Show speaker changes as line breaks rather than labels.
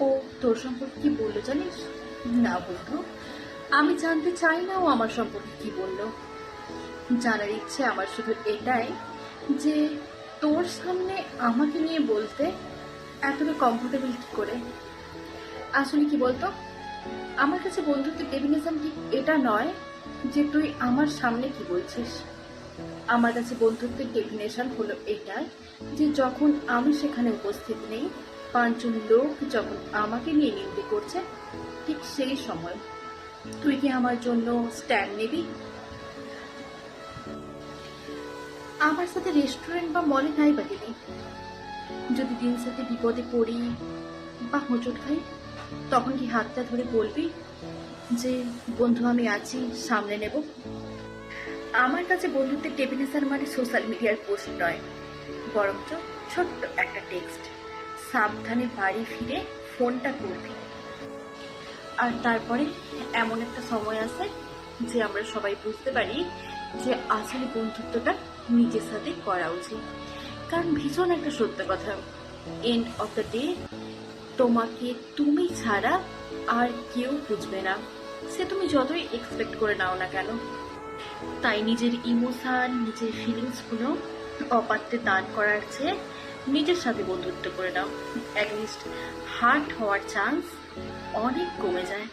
ও তোর সম্পর্কে কি বলল জানিস? না বন্ধু, আমি জানতে চাই না ও আমার সম্পর্কে কি বলল। জানার ইচ্ছে আমার শুধু এটাই যে তোর সামনে আমাকে নিয়ে বলতে এতটা কমফোর্টেবল কি করে? আসলে কি বলতো, আমার কাছে বন্ধুত্বের ডেফিনেশন ঠিক এটা নয় যে তুই আমার সামনে কি বলছিস। আমার কাছে বন্ধুত্বের ডেফিনেশন হলো এটাই যে যখন আমি সেখানে উপস্থিত নেই পাঁচজন লোক যখন আমাকে নিয়ে নিন্দে করছে, ঠিক সেই সময়। তুই কি আমার জন্য স্ট্যান্ড নিবি? আমার সাথে রেস্টুরেন্ট বা মলে নাই বা দিদি। যদি দিন সাথে বিপদে পড়ি বা হোঁচট খাই, তখন কি হাতটা ধরে বলবি যে, বন্ধু, আমি আছি সামনে নেব আমার কাছে বন্ধুত্বের ডেফিনেশন মানে সোশ্যাল মিডিয়ার পোস্ট নয়, বরঞ্চ ছোট্ট একটা টেক্সট সাবধানে বাড়ি ফিরে ফোনটা করবি। আর তারপরে এমন একটা সময় আসে যে আমরা সবাই বুঝতে পারি যে আসলে বন্ধুত্বটা নিজের সাথে করা উচিত। কারণ ভীষণ একটা সত্য কথা। এন্ড অফ দ্য ডে তোমাকে তুমি ছাড়া আর কেউ বুঝবে না। সে তুমি যতই এক্সপেক্ট করে নাও না কেন। তাই নিজের ইমোশান নিজের ফিলিংসগুলো অপাত্রে দান করার চেয়ে নিজের সাথে বন্ধুত্ব করে নাও। অ্যাটলিস্ট হার্ট হওয়ার চান্স অনেক কমে যায়।